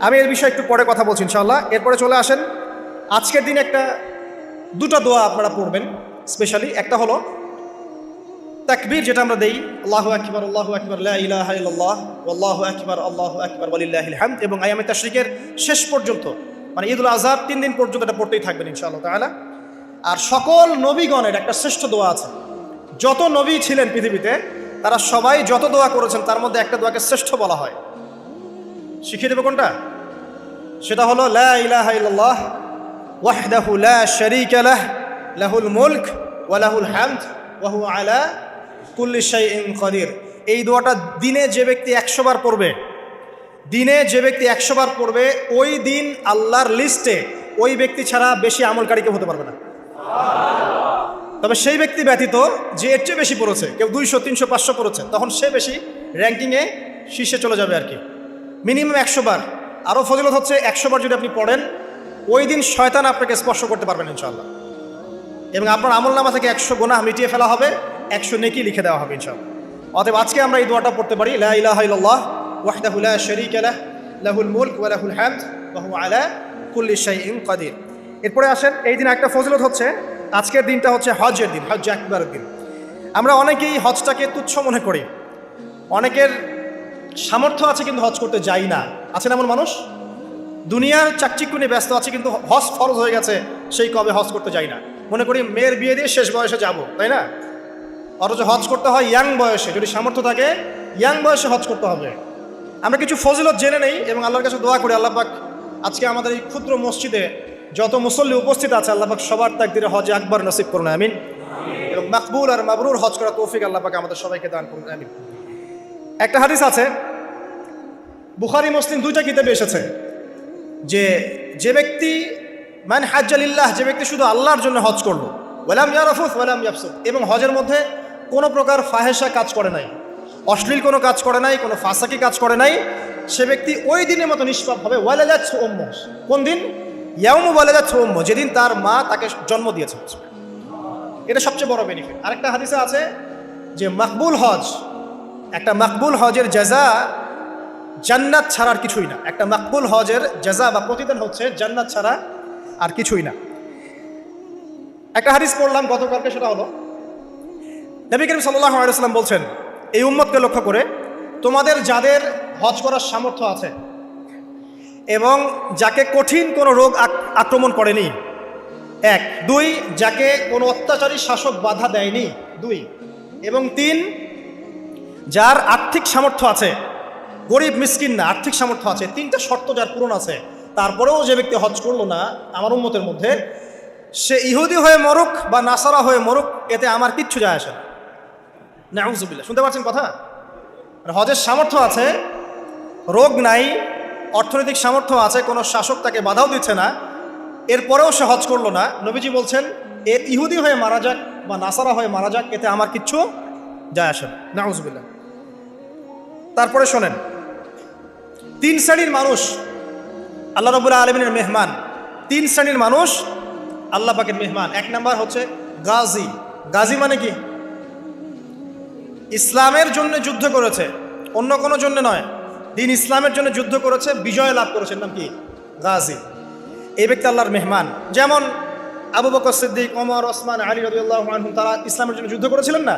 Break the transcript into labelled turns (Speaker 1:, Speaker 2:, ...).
Speaker 1: আমি এর বিষয়ে একটু পরে কথা বলছি ইনশাল্লাহ এরপরে চলে আসেন। আজকের দিন একটা, দুটো দোয়া আপনারা পড়বেন স্পেশালি একটা হলো, তাকবীর যেটা আমরা দেই, আল্লাহু আকবার আল্লাহু আকবার, লা ইলাহা ইল্লাল্লাহ আল্লাহু আকবার আল্লাহু আকবার, ওয়ালিল্লাহিল হামদ, এবং আয়ামে তাশরিকের শেষ পর্যন্ত মানে ঈদুল আজহার তিন দিন পর্যন্ত এটা পড়তেই থাকবেন ইনশাআল্লাহ তাআলা। আর সকল নবীগণের একটা শ্রেষ্ঠ দোয়া আছে। যত নবী ছিলেন পৃথিবীতে, তারা সবাই যত দোয়া করেছেন, তার মধ্যে একটা দোয়াকে শ্রেষ্ঠ বলা হয়। শিখিয়ে দেবো কোনটা? সেটা হলো, লা ইলাহা ইল্লাল্লাহ, ওয়াহদাহু লা শারীকা লাহ, লাহুল মুলক ওয়া লাহুল হামদ, ওয়া হুয়া আলা কুল্লি শাইইন কাদির। এই দোয়াটা দিনে যে ব্যক্তি 100 বার পড়বে, দিনে যে ব্যক্তি 100 বার পড়বে, ওই দিন আল্লাহর লিস্টে ওই ব্যক্তি ছাড়া বেশি আমলকারী কেউ হতে পারবে না। তবে সেই ব্যক্তি ব্যতীত যে এর চেয়ে বেশি পড়েছে, কেউ দুইশো, তিনশো, পাঁচশো পড়েছে, তখন সে বেশি র্যাঙ্কিংয়ে শীর্ষে চলে যাবে আর কি। মিনিমাম একশো বার। আরও ফজিলত হচ্ছে একশো বার যদি আপনি পড়েন, ওই দিন শয়তান আপনাকে স্পর্শ করতে পারবেন ইনশাল্লাহ এবং আপনার আমল নামা থেকে একশো গোনা মিটিয়ে ফেলা হবে, একশো নেকি লিখে দেওয়া হবে ইনশাল্লাহ অতএব আজকে আমরা এই দোয়াটা পড়তে পারি, লা লাহ মুলক এরপরে আসেন, এই দিন একটা ফজিলত হচ্ছে, আজকের দিনটা হচ্ছে হজের দিন হজ একবারের দিন। আমরা অনেকেই হজটাকে তুচ্ছ মনে করি। অনেকের সামর্থ্য আছে কিন্তু হজ করতে যাই না। আছেন এমন মানুষ? দুনিয়ার চাকচিক্য নিয়ে ব্যস্ত আছে কিন্তু হজ ফরজ হয়ে গেছে, সেই কবে হজ করতে যাই না। মনে করি মেয়ের বিয়ে দিয়ে শেষ বয়সে যাব, তাই না? অথচ হজ করতে হয় ইয়াং বয়সে, যদি সামর্থ্য থাকে ইয়াং বয়সে হজ করতে হবে। আমরা কিছু ফজিলত জেনে নেই এবং আল্লাহর কাছে দোয়া করি আল্লাপাক আজকে আমাদের এই ক্ষুদ্র মসজিদে যত মুসল্লি উপস্থিত আছে, আল্লাহ পাক সবার তাকদিরে হজে আকবর নসিব করুন, আমিন। এবং মাকবুল আর মাবরুর হজ করা তৌফিক আল্লাহ আমাদের সবাইকে দান করুন, আমিন। একটা হাদিস আছে। বুখারি, মুসলিম দুইটা কিতাবে এসেছে যে যে ব্যক্তি, মান হাজ্জালিল্লাহ যে ব্যক্তি শুধু আল্লাহর জন্য হজ করল, ওয়ালাম ইয়ারফুফ ওয়ালাম ইয়াফসুফ এবং হজের মধ্যে কোনো প্রকার ফাহেসা কাজ করে নাই, অশ্লীল কোনো কাজ করে নাই, কোনো ফাঁসাকি কাজ করে নাই, সে ব্যক্তি ওই দিনের মতো নিষ্পাপ হবে ওয়ালাজাত ওম্ম কোন দিন? ইয়াউমু ওয়ালাজাত ওম্ম যেদিন তার মা তাকে জন্ম দিয়েছে। এটা সবচেয়ে বড় বেনিফিট আরেকটা হাদিসে আছে যে, মাকবুল হজ একটা মাকবুল হজের জাজা জান্নাত ছাড়া আর কিছুই না। একটা মাকবুল হজের জাজা বা প্রতিদান হচ্ছে জান্নাত ছাড়া আর কিছুই না। একটা হাদিস পড়লাম গতকালকে, সেটা হলো, নবী করিম সাল্লাহ আলাইসাল্লাম বলছেন, এই উম্মতকে লক্ষ্য করে তোমাদের যাদের হজ করার সামর্থ্য আছে এবং যাকে কঠিন কোনো রোগ আক্রমণ করেনি, এক, দুই, যাকে কোনো অত্যাচারী শাসক বাধা দেয়নি, দুই, এবং তিন যার আর্থিক সামর্থ্য আছে, গরিব, মিসকিন না, আর্থিক সামর্থ্য আছে, তিনটা শর্ত যার পূরণ আছে। তারপরেও যে ব্যক্তি হজ করল না, আমার উন্মতের মধ্যে, সে ইহুদি হয়ে মরুক বা নাসারা হয়ে মরুক, এতে আমার কিচ্ছু যায় আসে না। শুনতে পাচ্ছেন কথা? হজের সামর্থ্য আছে, রোগ নাই, অর্থনৈতিক সামর্থ্য আছে, কোনো শাসক তাকে বাধাও দিচ্ছে না, এরপরেও সে হজ করল না। নবীজি বলছেন, এ ইহুদি হয়ে মারা যাক বা নাসারা হয়ে মারা যাক, এতে আমার কিচ্ছু যায় আসে না। তারপরে শোনেন, তিন শ্রেণির মানুষ আল্লাহ রবুল্লাহ আলমিনের মেহমান। তিন শ্রেণির মানুষ আল্লাহ পাকের মেহমান। এক নাম্বার হচ্ছে গাজী। গাজী মানে কি? ইসলামের জন্য যুদ্ধ করেছে, অন্য কোনো জন্য নয়। দিন ইসলামের জন্য যুদ্ধ করেছে, বিজয় লাভ করেছেন নাম কি? গাজী। এই ব্যক্তি আল্লাহর মেহমান। যেমন আবু বকর সিদ্দিক, ওমর, ওসমান, আলী রবিউল্লাহ তারা ইসলামের জন্য যুদ্ধ করেছিলেন না?